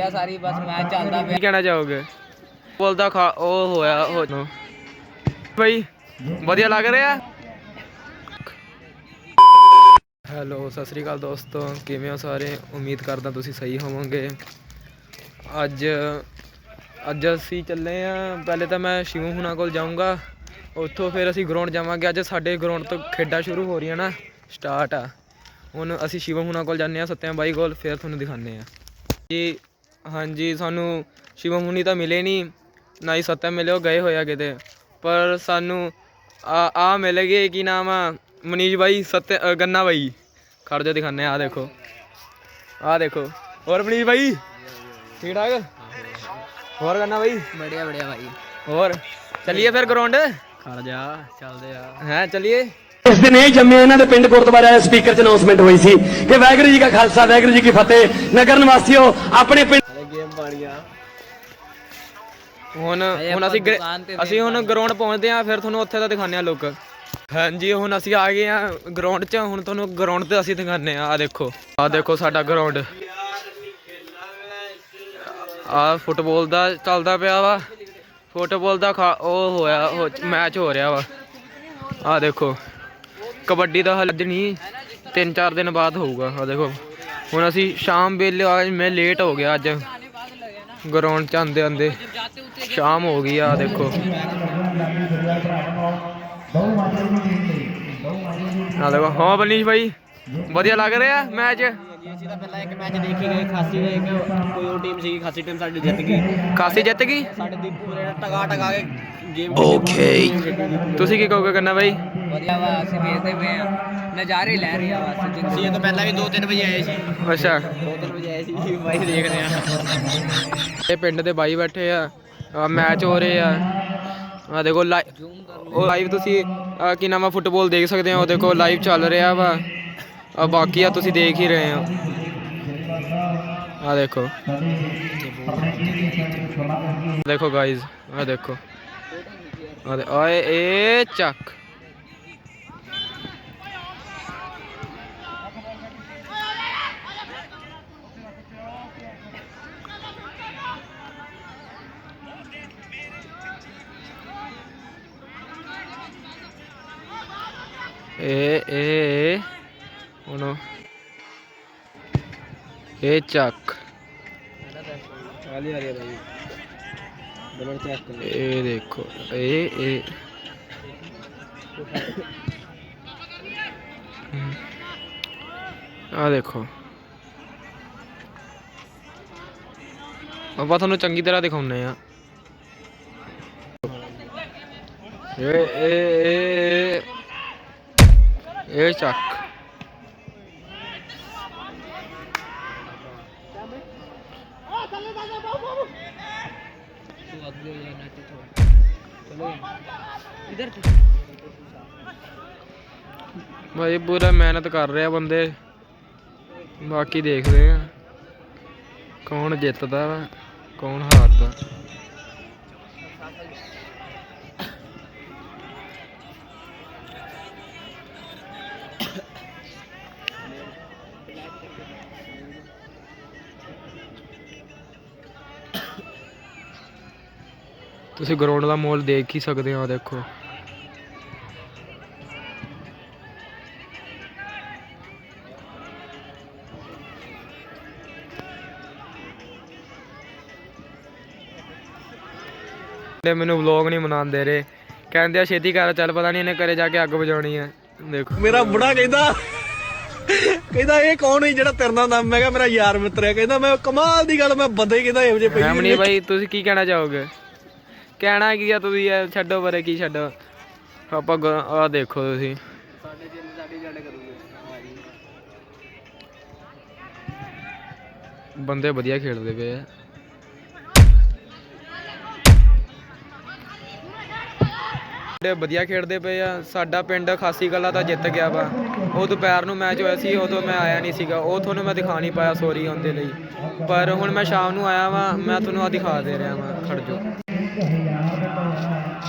ਇਹ ਸਾਰੀ, ਬਸ ਮੈਚ ਚੱਲਦਾ ਪਿਆ। ਕਹਿਣਾ ਚਾਹੋਗੇ? ਬੋਲਦਾ ਖਾ, ਉਹ ਹੋਇਆ ਹੋ ਬਈ, ਵਧੀਆ ਲੱਗ ਰਿਹਾ? ਹੈਲੋ, ਸਤਿ ਸ੍ਰੀ ਅਕਾਲ ਦੋਸਤੋ। ਕਿਵੇਂ ਹੋ ਸਾਰੇ? ਉਮੀਦ ਕਰਦਾ ਤੁਸੀਂ ਸਹੀ ਹੋਵੋਗੇ। ਅੱਜ ਅੱਜ ਅਸੀਂ ਚੱਲੇ ਆ। ਪਹਿਲੇ ਤਾਂ ਮੈਂ ਸ਼ਿਵੂ ਹੁਣਾਂ ਕੋਲ ਜਾਊਂਗਾ। ਉੱਥੋਂ ਫਿਰ ਅਸੀਂ ਗਰਾਊਂਡ ਜਾਵਾਂਗੇ। ਅੱਜ ਸਾਡੇ ਗਰਾਊਂਡ ਤੋਂ ਖੇਡਾਂ ਸ਼ੁਰੂ ਹੋ ਰਹੀਆਂ ਨਾ। ਸਟਾਰਟ ਆ। ਹੁਣ ਅਸੀਂ ਸ਼ਿਵਮ ਹੁਣਾਂ ਕੋਲ ਜਾਂਦੇ ਆ ਸੱਤਿਆਂ ਬਾਈ ਕੋਲ। ਫਿਰ ਤੁਹਾਨੂੰ ਦਿਖਾਉਂਦੇ ਆ। ਜੀ ਹਾਂਜੀ ਸਾਨੂੰ ਸ਼ਿਵਮ ਹੁਣੀ ਤਾਂ ਮਿਲੇ ਨਹੀਂ ਨਾ ਹੀ ਸੱਤਿਆ ਮਿਲੇ ਉਹ ਗਏ ਹੋਇਆ ਕਿਤੇ। ਪਰ ਸਾਨੂੰ ਆ ਆ ਮਿਲ ਗਏ ਕੀ ਨਾਮ ਆ? ਮਨੀਸ਼ ਬਾਈ ਸੱਤਿਆ ਅ, ਗੰਨਾ ਬਾਈ। ਖੜ ਜਾ ਦਿਖਾਉਂਦੇ ਆ ਦੇਖੋ। ਆ ਦੇਖੋ। ਹੋਰ ਮਨੀਸ਼ ਬਾਈ? ਠੀਕ ਠਾਕ? ਹੋਰ ਗੰਨਾ ਬਾਈ? ਬੜਿਆ ਬੜਿਆ ਭਾਈ ਹੋਰ? ਚੱਲੀਏ ਫਿਰ ਗਰਾਊਂਡ? ਖੜ ਜਾ ਚੱਲਦੇ ਆ। ਹੈ ਚੱਲੀਏ? ਇਸ ਦਿਨ ਇਹ ਜੰਮੇ ਇਹਨਾਂ ਦੇ ਪਿੰਡ ਗੁਰਦੁਆਰਾ ਸਪੀਕਰ ਚ ਅਨਾਉਂਸਮੈਂਟ ਹੋਈ ਸੀ ਕਿ ਵਾਹਿਗੁਰੂ ਜੀ ਕਾ ਖਾਲਸਾ ਵਾਹਿਗੁਰੂ ਜੀ ਕੀ ਫਤਿਹ। ਨਗਰ ਨਿਵਾਸੀਓ ਆਪਣੇ ਪਿੰਡ ਗੇਮ ਬਣ ਗਿਆ ਹੁਣ ਹਜੇ ਹੁਣ ਆਪਾਂ ਅਸੀਂ ਗਰ- ਦੁਕਾਨ ਤੇ ਅਸੀਂ ਹੁਣ ਗਰਾਊਂਡ ਪਹੁੰਚਦੇ ਆ ਫਿਰ ਤੁਹਾਨੂੰ ਉੱਥੇ ਦਾ ਦਿਖਾਉਂਦੇ ਆ ਲੋਕ ਹਾਂਜੀ ਹੁਣ ਅਸੀਂ ਆ ਗਏ ਆ ਗਰਾਊਂਡ 'ਚ ਹੁਣ ਤੁਹਾਨੂੰ ਗਰਾਊਂਡ ਤੇ ਅਸੀਂ ਦਿਖਾਉਂਦੇ ਆ ਆ ਦੇਖੋ ਆ ਦੇਖੋ ਸਾਡਾ ਗਰਾਊਂਡ ਆ ਫੁੱਟਬਾਲ ਦਾ ਚੱਲਦਾ ਪਿਆ ਵਾ। ਫੁੱਟਬਾਲ ਦਾ ਖਾ- ਉਹ ਹੋਇਆ ਮੈਚ ਹੋ ਰਿਹਾ ਵਾ। ਆ ਦੇਖੋ ਕਬੱਡੀ ਦਾ ਹਲ ਨਹੀਂ ਤਿੰਨ ਚਾਰ ਦਿਨ ਬਾਅਦ ਹੋਊਗਾ। ਆ ਦੇਖੋ ਹੁਣ ਅਸੀਂ ਸ਼ਾਮ ਵੇਲੇ ਆ ਮੈਂ ਲੇਟ ਹੋ ਗਿਆ ਅੱਜ। ਗਰਾਊਂਡ ਚ ਆਂਦੇ ਆਂਦੇ ਸ਼ਾਮ ਹੋ ਗਈ ਆ ਦੇਖੋ। ਆ ਦੇਖੋ ਹਾਂ ਬਨੀਸ਼ ਭਾਈ ਵਧੀਆ ਲੱਗ ਰਿਹਾ ਮੈਚ? ਅਸੀਂ ਤਾਂ ਪਹਿਲਾਂ ਇੱਕ ਮੈਚ ਦੇਖੀ ਗਏ ਖਾਸੀ ਦਾ ਇੱਕ ਕੋਈ ਹੋਰ ਟੀਮ ਸੀਗੀ ਖਾਸੀ ਟੀਮ ਸਾਡੀ ਜਿੱਤ ਗਈ। ਕਾਸੀ ਜਿੱਤ ਗਈ? ਸਾਡੇ ਦੀ ਪੂਰੇ ਟਗਾ ਟਗਾ ਕੇ ਗੇਮ ਓਕੇ ਤੁਸੀਂ ਕੀ ਕਹੋਗੇ ਕਰਨਾ ਭਾਈ ਵਧੀਆ ਵਾ ਅਸੀਂ ਵੇਖਦੇ ਪਏ ਆ ਨਜ਼ਾਰੇ ਲੈ ਰਹੇ ਆ ਬਸ ਜਿੰਦਗੀ ਇਹ ਤੋਂ ਪਹਿਲਾਂ ਵੀ 2-3 ਵਜੇ ਆਏ ਸੀ। ਅੱਛਾ। 2-3 ਵਜੇ ਆਏ ਸੀ ਬਾਈ ਦੇਖ ਰਹੇ ਆ। ਇਹ ਪਿੰਡ ਦੇ ਬਾਈ ਬੈਠੇ ਆ ਆ ਮੈਚ ਹੋ ਰਹੇ ਆ। ਆ ਦੇਖੋ ਲਾਈਵ ਉਹ ਲਾਈਵ ਤੁਸੀਂ ਕੀ ਨਾਮ ਆ ਫੁੱਟਬਾਲ ਦੇਖ ਸਕਦੇ ਹੋ ਉਹ ਦੇਖੋ ਲਾਈਵ ਚੱਲ ਰਿਹਾ ਵਾ। ਆ ਬਾਕੀ ਆ ਤੁਸੀਂ ਦੇਖ ਹੀ ਰਹੇ ਹੋ। ਆ ਦੇਖੋ। ਦੇਖੋ ਗਾਇਜ਼ ਆ ਦੇਖੋ। ਆ ਦੇ ਓਏ ਏ ਚੱਕ। ਏ ਏ ਹੁਣ ਇਹ ਚੱਕ। ਇਹ ਦੇਖੋ ਇਹ ਇਹ ਆ ਦੇਖੋ। ਆਪਾਂ ਤੁਹਾਨੂੰ ਚੰਗੀ ਤਰ੍ਹਾਂ ਦਿਖਾਉਨੇ ਆ ਇਹ ਇਹ ਇਹ ਚੱਕ। ਭਾਈ ਪੂਰਾ ਮਿਹਨਤ ਕਰ ਰਿਹਾ ਬੰਦੇ। ਬਾਕੀ ਦੇਖਦੇ ਆ। ਕੌਣ ਜਿੱਤਦਾ ਵਾ, ਕੌਣ ਹਾਰਦਾ। ਤੁਸੀਂ ਗਰਾਊਂਡ ਦਾ ਮੋਲ ਦੇਖ ਹੀ ਸਕਦੇ ਹੋ ਦੇਖੋ। ਤੇ ਮੈਨੂੰ ਵਲੌਗ ਨਹੀਂ ਬਣਾਉਣ ਦੇ ਰਹੇ। ਕਹਿੰਦੇ ਆ ਛੇਤੀ ਕਰ ਚੱਲ ਪਤਾ ਨਹੀਂ ਇਹਨੇ ਘਰੇ ਜਾ ਕੇ ਅੱਗ ਬੁਝਾਉਣੀ ਆ ਦੇਖੋ। ਮੇਰਾ ਬੁੜਾ ਕਹਿੰਦਾ ਕਹਿੰਦਾ ਇਹ ਕੌਣ ਹੈ ਜਿਹੜਾ ਤੇਰੇ ਨਾਲ ਨਾਮ ਮੈਂ ਕਿਹਾ ਮੇਰਾ ਯਾਰ ਮਿੱਤਰ ਹੈ। ਕਹਿੰਦਾ ਮੈਂ ਕਮਾਲ ਦੀ ਗੱਲ ਮੈਂ ਬੰਦੇ ਹੀ ਕਹਿੰਦਾ ਇਹੋ ਜਿਹੇ ਪਈ ਹੈਮਨੀ ਭਾਈ ਤੁਸੀਂ ਕੀ ਕਹਿਣਾ ਚਾਹੋਗੇ? ਕਹਿਣਾ ਕੀ ਆ ਤੁਸੀਂ ਇਹ ਛੱਡੋ ਪਰੇ, ਕੀ ਛੱਡੋ? ਆਪਾਂ ਆ ਦੇਖੋ ਤੁਸੀਂ। ਬੰਦੇ ਵਧੀਆ ਖੇਡਦੇ ਪਏ ਆ। ਦੇ ਵਧੀਆ ਖੇਡਦੇ ਪਏ ਆ। ਸਾਡਾ ਪਿੰਡ ਖਾਸੀ ਕਲਾ ਤਾਂ ਜਿੱਤ ਗਿਆ ਵਾ। ਉਹ ਦੁਪਹਿਰ ਨੂੰ ਮੈਚ ਹੋਇਆ ਸੀ, ਉਦੋਂ ਮੈਂ ਆਇਆ ਨਹੀਂ ਸੀਗਾ। ਉਹ ਤੁਹਾਨੂੰ ਮੈਂ ਦਿਖਾ ਨਹੀਂ ਪਾਇਆ ਸੌਰੀ ਉਹਦੇ ਲਈ। ਪਰ ਹੁਣ ਮੈਂ ਸ਼ਾਮ ਨੂੰ ਆਇਆ ਵਾ, ਮੈਂ ਤੁਹਾਨੂੰ ਆ ਦਿਖਾ ਦੇ ਰਿਹਾ ਵਾ, ਖੜ ਜਾਓ।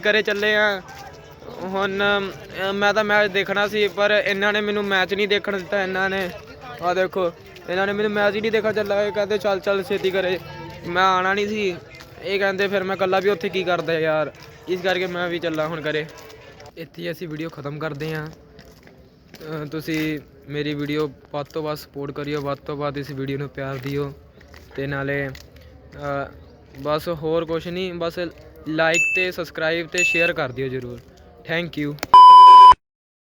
ਘਰੇ ਚੱਲੇ ਆ। ਹੁਣ ਅਹ, ਮੈਂ ਤਾਂ ਮੈਚ ਦੇਖਣਾ ਸੀ ਪਰ ਇਹਨਾਂ ਨੇ ਮੈਨੂੰ ਮੈਚ ਨਹੀਂ ਦੇਖਣ ਦਿੱਤਾ ਇਹਨਾਂ ਨੇ। ਆ ਦੇਖੋ ਇਹਨਾਂ ਨੇ ਮੈਨੂੰ ਮੈਚ ਹੀ ਨਹੀਂ ਦੇਖਣ ਚੱਲਾ ਇਹ ਕਹਿੰਦੇ ਚੱਲ ਚੱਲ ਛੇਤੀ ਕਰੇ ਮੈਂ ਆਣਾ ਨਹੀਂ ਸੀ। ਇਹ ਕਹਿੰਦੇ ਫਿਰ ਮੈਂ ਇਕੱਲਾ ਵੀ ਉੱਥੇ ਕੀ ਕਰਦਾ ਯਾਰ। ਇਸ ਕਰਕੇ ਮੈਂ ਵੀ ਚੱਲਾ ਹੁਣ ਘਰੇ। ਇੱਥੇ ਹੀ ਅਸੀਂ ਵੀਡੀਓ ਖਤਮ ਕਰਦੇ ਹਾਂ ਅਹ, ਤੁਸੀਂ ਮੇਰੀ ਵੀਡੀਓ ਵੱਧ ਤੋਂ ਵੱਧ ਸਪੋਰਟ ਕਰਿਓ, ਵੱਧ ਤੋਂ ਵੱਧ ਇਸ ਵੀਡੀਓ ਨੂੰ ਪਿਆਰ ਦਿਓ ਤੇ ਨਾਲੇ ਬਸ ਹੋਰ ਕੁਝ ਨਹੀਂ, ਬਸ ਲਾਈਕ ਤੇ ਸਬਸਕ੍ਰਾਈਬ ਤੇ ਸ਼ੇਅਰ ਕਰ ਦਿਓ ਜਰੂਰ। Thank you